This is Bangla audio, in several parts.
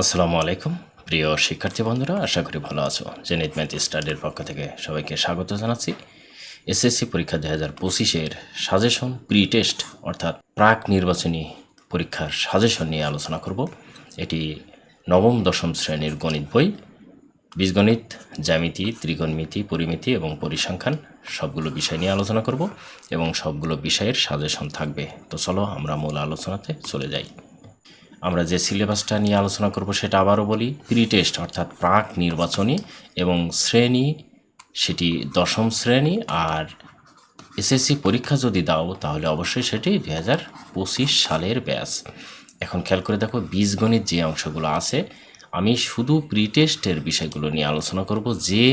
আসসালামু আলাইকুম। প্রিয় শিক্ষার্থী বন্ধুরা, আশা করি ভালো আছো। জেনিত ম্যাথ স্টাডির পক্ষ থেকে সবাইকে স্বাগত জানাচ্ছি। এসএসসি পরীক্ষা দু হাজার পঁচিশের সাজেশন প্রি টেস্ট অর্থাৎ প্রাক নির্বাচনী পরীক্ষার সাজেশন নিয়ে আলোচনা করব। এটি নবম, দশম শ্রেণির গণিত বই। বীজগণিত, জ্যামিতি, ত্রিকোণমিতি, পরিমিতি এবং পরিসংখ্যান সবগুলো বিষয় নিয়ে আলোচনা করব এবং সবগুলো বিষয়ের সাজেশন থাকবে। তো চলো আমরা মূল আলোচনাতে চলে যাই। আমরা যে সিলেবাসটা নিয়ে আলোচনা করব সেটা আবারও বলি। প্রি টেস্ট অর্থাৎ প্রাক নির্বাচনী এবং শ্রেণি, সেটি দশম শ্রেণি আর এসএসসি পরীক্ষা যদি দাও তাহলে অবশ্যই সেটি দুই হাজার পঁচিশ সালের ব্যাস এখন খেয়াল করে দেখো, বীজগণিত যে অংশগুলো আছে, আমি শুধু প্রি টেস্টের বিষয়গুলো নিয়ে আলোচনা করব। যে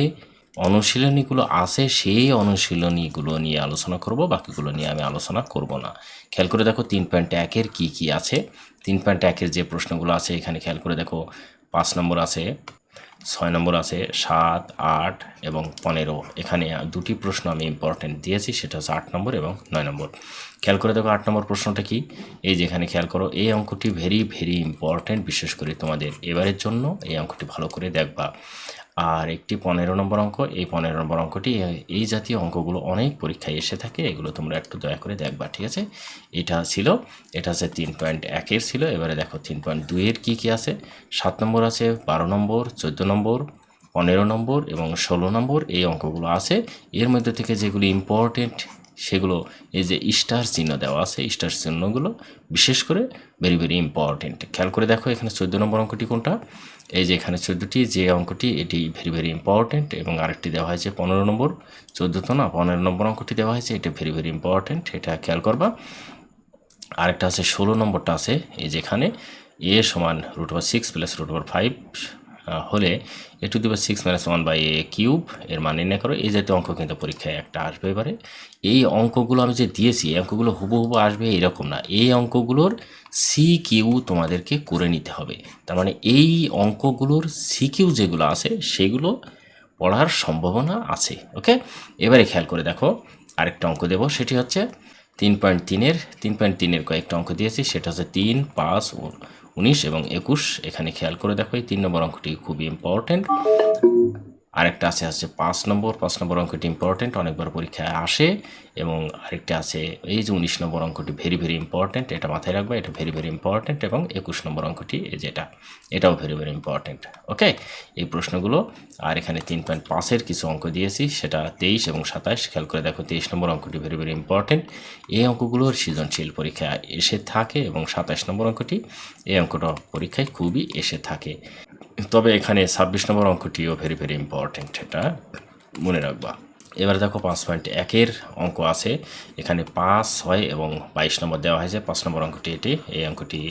অনুশীলনীগুলো আছে, সেই অনুশীলনীগুলো নিয়ে আলোচনা করব, বাকিগুলো নিয়ে আমি আলোচনা করব না। খেয়াল করে দেখো তিন পয়েন্ট একের কী কী আছে। তিন পয়েন্ট একের যে প্রশ্নগুলো আছে, এখানে খেয়াল করে দেখো পাঁচ নম্বর আছে, ছয় নম্বর আছে, সাত, আট এবং পনেরো। এখানে দুটি প্রশ্ন আমি ইম্পর্টেন্ট দিয়েছি, সেটা হচ্ছে আট নম্বর এবং নয় নম্বর। খেয়াল করে দেখো আট নম্বর প্রশ্নটা কি? এই যে এখানে খেয়াল করো, এই অঙ্কটি ভেরি ভেরি ইম্পর্টেন্ট বিশেষ করে তোমাদের এবারের জন্য এই অঙ্কটি ভালো করে দেখবা। আর একটি পনেরো নম্বর অঙ্ক, এই পনেরো নম্বর অঙ্কটি এই জাতীয় অঙ্কগুলো অনেক পরীক্ষায় এসে থাকে, এগুলো তোমরা একটু দয়া করে দেখবা, ঠিক আছে? এটা ছিল, এটা হচ্ছে তিন পয়েন্ট একের ছিল, এবারে দেখো তিন পয়েন্ট দুইয়ের কী কী আছে? সাত নম্বর আছে, বারো নম্বর, চোদ্দ নম্বর, পনেরো নম্বর এবং ষোলো নম্বর, এই অঙ্কগুলো আছে। এর মধ্যে থেকে যেগুলি ইম্পর্টেন্ট সেগুলো এই যে স্টার চিহ্ন দেওয়া আছে, স্টার চিহ্নগুলো বিশেষ করে ভেরি ভেরি ইম্পর্টেন্ট খেয়াল করে দেখো এখানে চোদ্দ নম্বর অঙ্কটি কোনটা? এই যে এখানে চোদ্দোটি, যে অঙ্কটি, এটি ভেরি ভেরি ইম্পর্টেন্ট এবং আরেকটি দেওয়া হয়েছে পনেরো নম্বর, চোদ্দ তো না, পনেরো নম্বর অঙ্কটি দেওয়া হয়েছে, এটা ভেরি ভেরি ইম্পর্টেন্ট এটা খেয়াল করবা। আরেকটা আছে, ষোলো নম্বরটা আছে, এই যেখানে এ সমান root over six plus root over five হলে এ টু দিবার six minus one by A cube এর মান নির্ণয় করো। এই জাতীয় অঙ্ক কিন্তু পরীক্ষায় একটা আসবে এবারে। এই অঙ্কগুলো আমি যে দিয়েছি, এই অঙ্কগুলো হুবহু আসবে এরকম না। এই অঙ্কগুলোর সি কিউ তোমাদেরকে করে নিতে হবে। তার মানে এই অঙ্কগুলোর সি কিউ যেগুলো আছে, সেগুলো পড়ার সম্ভাবনা আছে, ওকে? এবারে খেয়াল করে দেখো, আরেকটা অঙ্ক দেবো। সেটি হচ্ছে তিন পয়েন্ট তিনের, তিন পয়েন্ট তিনের কয়েকটা অঙ্ক দিয়েছি। সেটা হচ্ছে তিন পাঁচ উনিশ এবং একুশ। এখানে খেয়াল করে দেখো এই তিন নম্বর অঙ্কটি খুবই ইম্পর্টেন্ট আরেকটা আছে আছে পাঁচ নম্বর। পাঁচ নম্বর অঙ্কটি ইম্পর্টেন্ট অনেকবার পরীক্ষায় আসে। এবং আরেকটা আছে, এই যে উনিশ নম্বর অঙ্কটি ভেরি ভেরি ইম্পর্টেন্ট এটা মাথায় রাখবে, এটা ভেরি ভেরি ইম্পর্টেন্ট এবং একুশ নম্বর অঙ্কটি যেটা এটাও ভেরি ভেরি ইম্পর্টেন্ট ওকে এই প্রশ্নগুলো, আর এখানে তিন পয়েন্ট পাঁচের কিছু অঙ্ক দিয়েছি, সেটা তেইশ এবং সাতাশ খেয়াল করে দেখো, তেইশ নম্বর অঙ্কটি ভেরি ভেরি ইম্পর্টেন্ট এই অঙ্কগুলোর সৃজনশীল পরীক্ষায় এসে থাকে এবং সাতাশ নম্বর অঙ্কটি, এই অঙ্কটা পরীক্ষায় খুবই এসে থাকে। তবে এখানে ছাব্বিশ নম্বর অঙ্কটিও ভেরি ভেরি ইম্পর্টেন্ট এটা মনে রাখবা। এবারে দেখো পাঁচ পয়েন্ট একের অঙ্ক আছে, এখানে পাঁচ, ছয় এবং বাইশ নম্বর দেওয়া হয়েছে। পাঁচ নম্বর অঙ্কটি এটি, এই অঙ্কটি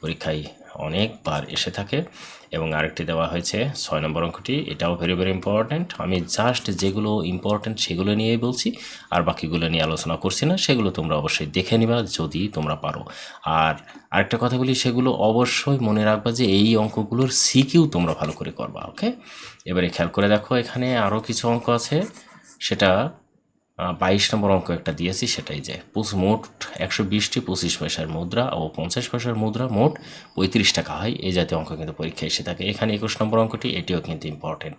পরীক্ষায় অনেকবার এসে থাকে। এবং আরেকটি দেওয়া হয়েছে, ছয় নম্বর অঙ্কটি, এটাও ভেরি ভেরি ইম্পর্ট্যান্ট আমি জাস্ট যেগুলো ইম্পর্ট্যান্ট সেগুলো নিয়েই বলছি, আর বাকিগুলো নিয়ে আলোচনা করছি না, সেগুলো তোমরা অবশ্যই দেখে নিবা যদি তোমরা পারো। আর আরেকটা কথা বলি, সেগুলো অবশ্যই মনে রাখবা যে এই অঙ্কগুলোর সিকিউ তোমরা ভালো করে করবা ওকে এবারে খেয়াল করে দেখো, এখানে আরও কিছু অঙ্ক আছে, সেটা বাইশ নম্বর অঙ্ক একটা দিয়েছি, সেটাই যে মোট একশো বিশটি পঁচিশ পয়সার মুদ্রা ও পঞ্চাশ পয়সার মুদ্রা মোট পঁয়ত্রিশ টাকা হয়। এই জাতীয় অঙ্ক কিন্তু পরীক্ষায় এসে থাকে। এখানে একুশ নম্বর অঙ্কটি, এটিও কিন্তু ইম্পর্টেন্ট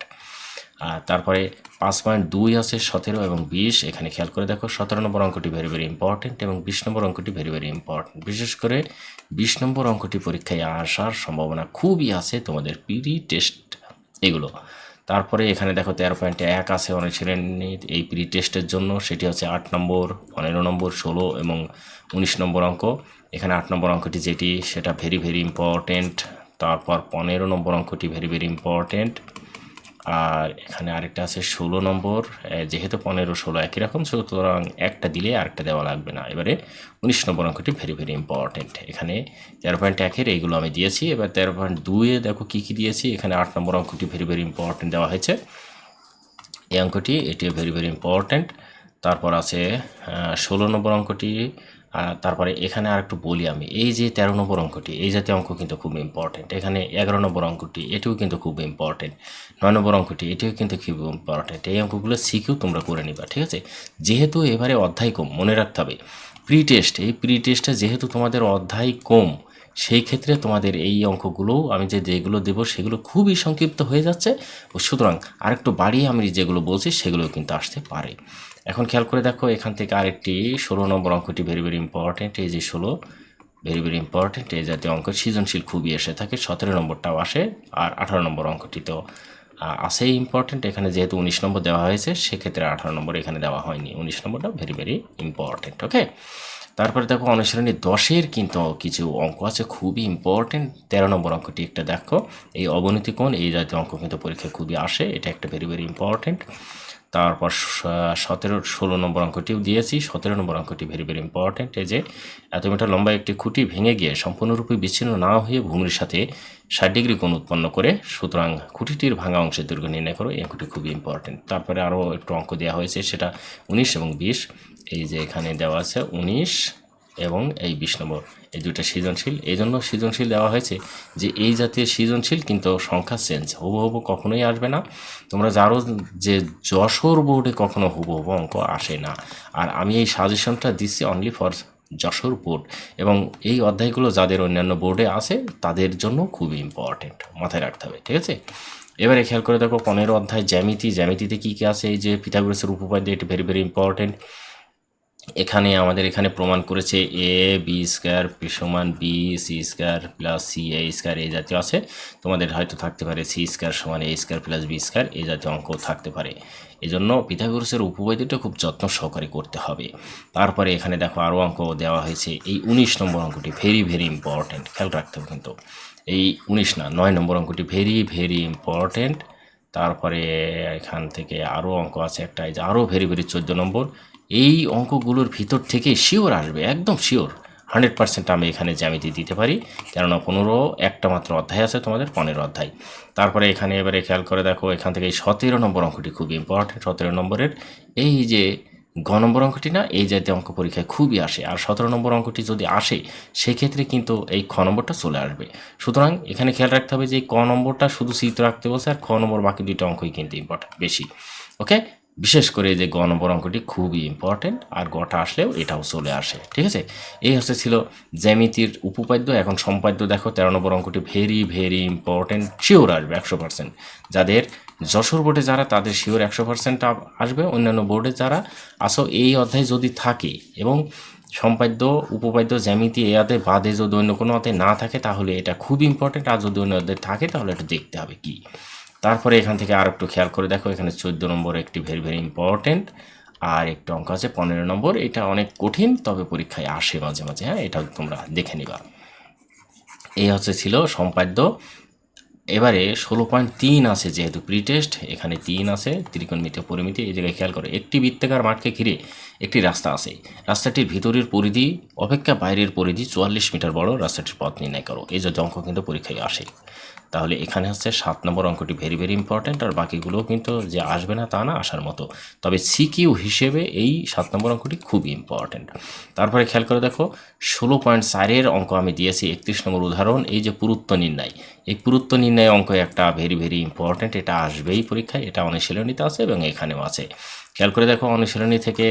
আর তারপরে পাঁচ পয়েন্ট দুই আছে সতেরো এবং বিশ। এখানে খেয়াল করে দেখো, সতেরো নম্বর অঙ্কটি ভেরি ভেরি ইম্পর্টেন্ট এবং বিশ নম্বর অঙ্কটি ভেরি ভেরি ইম্পর্টেন্ট বিশেষ করে বিশ নম্বর অঙ্কটি পরীক্ষায় আসার সম্ভাবনা খুবই আছে তোমাদের পিডি টেস্ট এগুলো। তারপরে এখানে দেখো তেরো পয়েন্টে এক আছে, অনেক শ্রেণির এই প্রি টেস্টের জন্য সেটি হচ্ছে আট নম্বর, পনেরো নম্বর, ষোলো এবং উনিশ নম্বর অঙ্ক। এখানে আট নম্বর অঙ্কটি যেটি, সেটা ভেরি ভেরি ইম্পর্টেন্ট তারপর পনেরো নম্বর অঙ্কটি ভেরি ভেরি ইম্পর্টেন্ট আর এখানে আরেকটা আছে ষোলো নম্বর যেহেতু পনেরো ষোলো একই রকম, সুতরাং একটা দিলে আরেকটা দেওয়া লাগবে না। এবারে উনিশ নম্বর অঙ্কটি ভেরি ভেরি ইম্পর্টেন্ট এখানে তেরো পয়েন্ট একের এইগুলো আমি দিয়েছি। এবার তেরো পয়েন্ট দুয়ে দেখো কী কী দিয়েছি। এখানে আট নম্বর অঙ্কটি ভেরি ভেরি ইম্পর্টেন্ট দেওয়া হয়েছে। এই অঙ্কটি এটিও ভেরি ভেরি ইম্পর্টেন্ট তারপর আছে ষোলো নম্বর অঙ্কটি তারপরে এখানে আর একটু বলি আমি, এই যে তেরো নম্বর অঙ্কটি, এই জাতীয় অঙ্ক কিন্তু খুব ইম্পর্টেন্ট এখানে এগারো নম্বর অঙ্কটি, এটিও কিন্তু খুব ইম্পর্টেন্ট নয় নম্বর অঙ্কটি, এটিও কিন্তু খুব ইম্পর্টেন্ট এই অঙ্কগুলো শিখেও তোমরা করে নিবা, ঠিক আছে? যেহেতু এবারে অধ্যায় কম, মনে রাখতে হবে প্রি টেস্ট এই প্রি টেস্টে যেহেতু তোমাদের অধ্যায় কম, সেই ক্ষেত্রে তোমাদের এই অঙ্কগুলো, আমি যে যেগুলো দেবো সেগুলো খুবই সংক্ষিপ্ত হয়ে যাচ্ছে। ও সুতরাং আরেকটু বাড়িয়ে আমি যেগুলো বলছি সেগুলো কিন্তু আসতে পারে। এখন খেয়াল করে দেখো, এখান থেকে আরেকটি ষোলো নম্বর অঙ্কটি ভেরি ভেরি ইম্পর্টেন্ট এই যে ষোলো ভেরি ভেরি ইম্পর্টেন্ট এই জাতীয় অঙ্ক সৃজনশীল খুবই এসে থাকে, সতেরো নম্বরটাও আসে আর আঠারো নম্বর অঙ্কটিতেও আসেই ইম্পর্টেন্ট এখানে যেহেতু উনিশ নম্বর দেওয়া হয়েছে, সেক্ষেত্রে আঠারো নম্বর এখানে দেওয়া হয়নি। উনিশ নম্বরটা ভেরি ভেরি ইম্পর্টেন্ট ওকে তারপরে দেখো অনুশীলনী দশের কিন্তু কিছু অঙ্ক আছে, খুবই ইম্পর্টেন্ট তেরো নম্বর অঙ্কটি একটা দেখো, এই অবনতি কোণ, এই জাতীয় অঙ্ক কিন্তু পরীক্ষায় খুবই আসে, এটা একটা ভেরি ভেরি ইম্পর্টেন্ট তারপর সতেরো, ষোলো নম্বর অঙ্কটিও দিয়েছি। সতেরো নম্বর অঙ্কটি ভেরি ভেরি ইম্পর্টেন্ট এই যে এত মিটার লম্বা একটি খুঁটি ভেঙে গিয়ে সম্পূর্ণরূপে বিচ্ছিন্ন না হয়ে ভূমির সাথে ষাট ডিগ্রি কোণ উৎপন্ন করে সুতরাং খুঁটিটির ভাঙা অংশের দৈর্ঘ্য নির্ণয় করো, এই অঙ্কটি খুবই ইম্পর্টেন্ট তারপরে আরও একটু অঙ্ক দেওয়া হয়েছে, সেটা উনিশ এবং বিশ। এই যে এখানে দেওয়া আছে উনিশ এবং এই বিশ নম্বর, এই দুইটা সৃজনশীল। এই জন্য সৃজনশীল দেওয়া হয়েছে যে এই জাতীয় সৃজনশীল কিন্তু সংখ্যা চেঞ্জ হুবহু হুবু কখনোই আসবে না। তোমরা জানো যে যশোর বোর্ডে কখনো হুবহু অঙ্ক আসে না। আর আমি এই সাজেশনটা দিচ্ছি অনলি ফর যশোর বোর্ড। এবং এই অধ্যায়গুলো যাদের অন্যান্য বোর্ডে আছে, তাদের জন্য খুবই ইম্পর্টেন্ট মাথায় রাখতে হবে, ঠিক আছে? এবারে খেয়াল করে দেখো, পনেরো অধ্যায় জ্যামিতি। জ্যামিতিতে কী কী আছে? এই যে পিথাগোরাসের উপপাদ্য এটি ভেরি ভেরি ইম্পর্টেন্ট এখানে আমাদের এখানে প্রমাণ করেছে এ বি স্কোয়ার সমান B C square plus C A square এই জাতীয় আছে। তোমাদের হয়তো থাকতে পারে সি স্কোয়ার সমান A square plus B square এই জাতীয় অঙ্ক থাকতে পারে। এই জন্য পিথাগোরাসের উপপাদ্যটা খুব যত্ন সহকারে করতে হবে। তারপরে এখানে দেখো আরও অঙ্ক দেওয়া হয়েছে। এই উনিশ নম্বর অঙ্কটি ভেরি ভেরি ইম্পর্ট্যান্ট খেয়াল রাখতে হবে কিন্তু। এই উনিশ না, নয় নম্বর অঙ্কটি ভেরি ভেরি ইম্পর্ট্যান্ট তারপরে এখান থেকে আরও অঙ্ক আছে। একটা এই যে আরও ভেরি ভেরি চোদ্দ নম্বর। এই অঙ্কগুলোর ভিতর থেকে শিওর আসবে, একদম শিওর হান্ড্রেড পার্সেন্ট আমি এখানে জ্যামিতি দিতে পারি, কেননা পনেরো একটা মাত্র অধ্যায় আছে তোমাদের, পনেরো অধ্যায়। তারপরে এখানে এবারে খেয়াল করে দেখো, এখান থেকে এই সতেরো নম্বর অঙ্কটি খুবই ইম্পর্টেন্ট সতেরো নম্বরের এই যে গ নম্বর অঙ্কটি না, এই জাতীয় অঙ্ক পরীক্ষায় খুবই আসে। আর সতেরো নম্বর অঙ্কটি যদি আসে, সেক্ষেত্রে কিন্তু এই খ নম্বরটা চলে আসবে। সুতরাং এখানে খেয়াল রাখতে হবে যে ক নম্বরটা শুধু চিত্র রাখতে বলছে, আর খ নম্বর বাকি দুইটা অঙ্কই কিন্তু ইম্পর্টেন্ট বেশি। ওকে বিশেষ করে যে গ নম্বর অঙ্কটি খুবই ইম্পর্টেন্ট আর গটা আসলেও এটাও চলে আসে, ঠিক আছে? এই হচ্ছে ছিল জ্যামিতির উপপাদ্য, এখন সম্পাদ্য দেখো, তেরো নম্বর অঙ্কটি ভেরি ভেরি ইম্পর্টেন্ট শিওর আসবে একশো পার্সেন্ট যাদের যশোর বোর্ডে যারা, তাদের শিওর একশো পার্সেন্ট আসবে, অন্যান্য বোর্ডে যারা আসো, এই অধ্যায় যদি থাকে এবং সম্পাদ্য, উপপাদ্য, জ্যামিতি এ অধ্যায় বাদে যদি অন্য কোনো অধ্যায় না থাকে, তাহলে এটা খুব ইম্পর্টেন্ট আর যদি অন্য অধ্যায় থাকে, তাহলে এটা দেখতে হবে কি? তারপরে এখান থেকে আর একটু খেয়াল করে দেখো, এখানে চোদ্দ নম্বর একটি ভেরি ভেরি ইম্পর্টেন্ট আর একটু অঙ্ক আছে পনেরো নম্বর। এটা অনেক কঠিন, তবে পরীক্ষায় আসে মাঝে মাঝে হ্যাঁ এটা তোমরা দেখে নিবা। এই হচ্ছে ছিল সম্পাদ্য। এবারে ষোলো পয়েন্ট তিন আছে যেহেতু প্রি টেস্ট এখানে তিন আছে ত্রিকোণমিতি পরিমিতি, এই জায়গায় খেয়াল করে, একটি বৃত্তাকার মাঠকে ঘিরে একটি রাস্তা আছে। রাস্তাটির ভিতরের পরিধি, অপেক্ষা বাইরের পরিধি চুয়াল্লিশ মিটার বড়, রাস্তাটির পথ নির্ণয় করো। এই যে অঙ্ক কিন্তু পরীক্ষায় আসে। তাহলে এখানে হচ্ছে সাত নম্বর অঙ্কটি ভেরি ভেরি ইম্পর্ট্যান্ট আর বাকিগুলোও কিন্তু যে আসবে না তা না, আসার মতো। তবে সিকিউ হিসেবে এই সাত নম্বর অঙ্কটি খুবই ইম্পর্ট্যান্ট তারপরে খেয়াল করে দেখো, ষোলো পয়েন্ট চারের অঙ্ক আমি দিয়েছি, একত্রিশ নম্বর উদাহরণ, এই যে পুরুত্ব নির্ণয়। এই পুরুত্ব নির্ণয় অঙ্ক একটা ভেরি ভেরি ইম্পর্ট্যান্ট এটা আসবেই পরীক্ষায়, এটা অনুশীলনীতে আছে এবং এখানেও আছে। খেয়াল করে দেখো, অনুশীলনী থেকে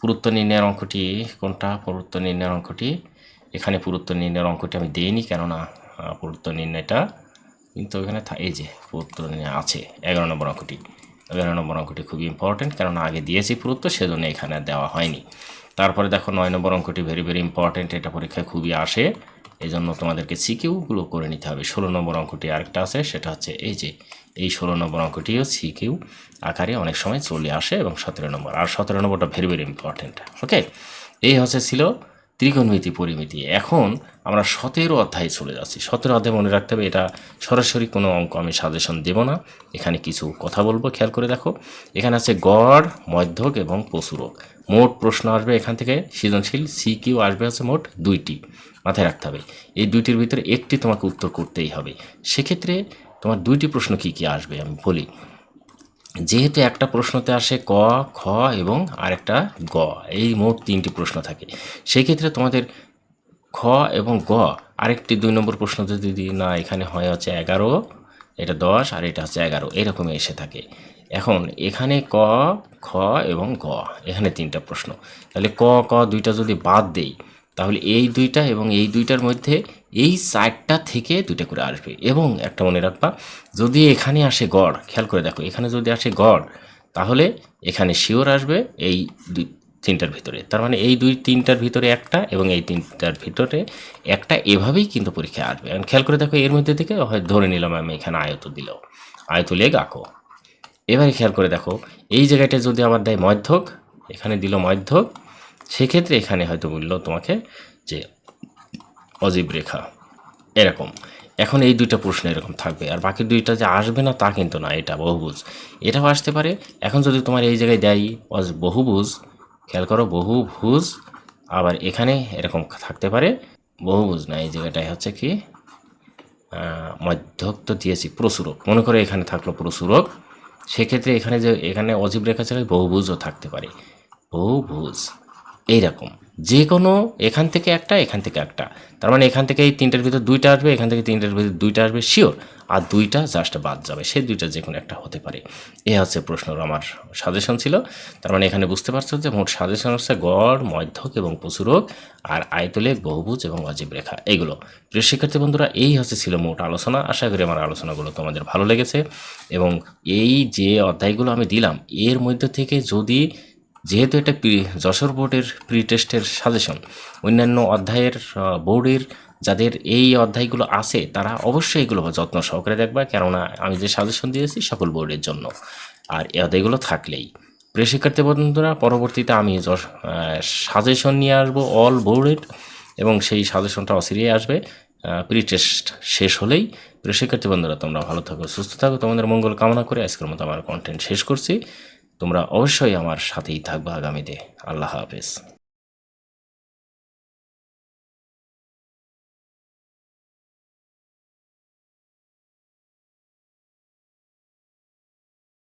পুরুত্ব নির্ণয়ের অঙ্কটি, কোনটা? পুরুত্ব নির্ণয়ের অঙ্কটি, এখানে পুরুত্ব নির্ণয়ের অঙ্কটি আমি দিইনি কেননা পুরুত্ব নির্ণয়টা কিন্তু ওখানে এই যে পুরুত্ব নির্ণয় আছে, এগারো নম্বর অঙ্কটি। এগারো নম্বর অঙ্কটি খুবই ইম্পর্টেন্ট কেননা আগে দিয়েছি পুরুত্ব, সেজন্য এখানে দেওয়া হয়নি। তারপরে দেখো নয় নম্বর অঙ্কটি ভেরি ভেরি ইম্পর্টেন্ট এটা পরীক্ষায় খুবই আসে। এই জন্য তোমাদেরকে সিকিউগুলো করে নিতে হবে। ষোলো নম্বর অঙ্কটি আরেকটা আছে, সেটা হচ্ছে এই যে, এই ষোলো নম্বর অঙ্কটিও সিকিউ আকারে অনেক সময় চলে আসে এবং সতেরো নম্বর। আর সতেরো নম্বরটা ভেরি ভেরি ইম্পর্টেন্ট ওকে এই হচ্ছে ছিল ত্রিকোণমিতি পরিমিতি। এখন আমরা সতেরো অধ্যায়ে চলে যাচ্ছি। সতেরো অধ্যায় মনে রাখতে হবে, এটা সরাসরি কোনো অঙ্ক আমি সাজেশন দেব না। এখানে কিছু কথা বলব, খেয়াল করে দেখো। এখানে আছে গড়, মধ্যক এবং পশুরক মোট প্রশ্ন আসবে এখান থেকে, সৃজনশীল সি কিউ আসবে হচ্ছে মোট দুইটি। মাথায় রাখতে হবে, এই দুইটির ভিতরে একটি তোমাকে উত্তর করতেই হবে। সেক্ষেত্রে তোমার দুইটি প্রশ্ন কি কি আসবে আমি বলি। যেহেতু একটা প্রশ্নতে আসে ক, খ এবং আরেকটা গ, এই মোট তিনটি প্রশ্ন থাকে। সেই ক্ষেত্রে তোমাদের খ এবং গ, আরেকটি দুই নম্বর প্রশ্ন যদি না, এখানে হয় হচ্ছে এগারো, এটা দশ আর এটা হচ্ছে এগারো, এরকমই এসে থাকে। এখন এখানে ক, খ এবং গ, এখানে তিনটা প্রশ্ন। তাহলে ক ক দুইটা যদি বাদ দেই তাহলে এই দুইটা এবং এই দুইটার মধ্যে এই চারটা থেকে দুইটা করে আসবে। এবং একটা মনে রাখবা, যদি এখানে আসে গড়, খেয়াল করে দেখো, এখানে যদি আসে গড়, তাহলে এখানে শিওর আসবে এই দুই, তিনটার ভিতরে। তার মানে এই দুই, তিনটার ভিতরে একটা এবং এই তিনটার ভিতরে একটা এভাবেই কিন্তু পরীক্ষা আসবে। এখন খেয়াল করে দেখো, এর মধ্যে থেকে হয় ধরে নিলাম আমি এখানে আয়ত দিল আয়ত লেগ আঁকো। এবারে খেয়াল করে দেখো, এই জায়গাটা যদি আমার দেয় মধ্যক, এখানে দিল মধ্যক সেক্ষেত্রে এখানে হয়তো বলল তোমাকে যে অজীব রেখা, এরকম। এখন এই দুইটা প্রশ্ন এরকম থাকবে, আর বাকি দুইটা যে আসবে না তা কিন্তু না, এটা বহুভুজ। এটাও আসতে পারে। এখন যদি তোমার এই জায়গায় দেয় বহুভুজ, খেয়াল করো বহুভুজ, আবার এখানে এরকম থাকতে পারে বহুভুজ না, এই জায়গাটায় হচ্ছে কি মধ্যক তো দিয়েছি, প্রসুরক। মনে করো এখানে থাকল প্রসুরক, সেক্ষেত্রে এখানে যে এখানে অজীব রেখা ছাড়াই বহুভুজও থাকতে পারে। বহুভুজ। এইরকম। যে কোনো এখান থেকে একটা, এখান থেকে একটা। তার মানে এখান থেকে এই তিনটার ভিতর দুইটা আসবে, এখান থেকে তিনটার ভিতর দুইটা আসবে শিওর আর দুইটা জাস্ট বাদ যাবে। সেই দুইটা যে কোনো একটা হতে পারে। এ হচ্ছে প্রশ্নর আমার সাজেশন ছিল। তার মানে এখানে বুঝতে পারছ যে মোট সাজেশন হচ্ছে গড়, মধ্যক এবং প্রচুরক আর আয়তলেখ, বহুভুজ এবং অজীব রেখা। এইগুলো প্রিয় শিক্ষার্থী বন্ধুরা, এই হচ্ছে ছিল মোট আলোচনা। আশা করি আমার আলোচনাগুলো তোমাদের ভালো লেগেছে। এবং এই যে অধ্যায়গুলো আমি দিলাম, এর মধ্যে থেকে যদি যেহেতু এটা প্রি, যশোর বোর্ডের প্রি টেস্টের সাজেশন অন্যান্য অধ্যায়ের বোর্ডের যাদের এই অধ্যায়গুলো আছে, তারা অবশ্যই এগুলো যত্ন সহকারে দেখবা। কেননা আমি যে সাজেশন দিয়েছি সকল বোর্ডের জন্য, আর এই অধ্যায়গুলো থাকলেই। প্রিয় শিক্ষার্থী বন্ধুরা, পরবর্তীতে আমি সাজেশন নিয়ে আসব অল বোর্ডের এবং সেই সাজেশনটা অসিরিয়ে আসবে প্রি টেস্ট শেষ হলেই। প্রিয় শিক্ষার্থী বন্ধুরা, তোমরা ভালো থাকো, সুস্থ থাকো। তোমাদের মঙ্গল কামনা করে আজকের মতো আমার কন্টেন্ট শেষ করছি। তোমরা অবশ্যই আমার সাথেই থাকবে আগামীতে আল্লাহ হাফেজ।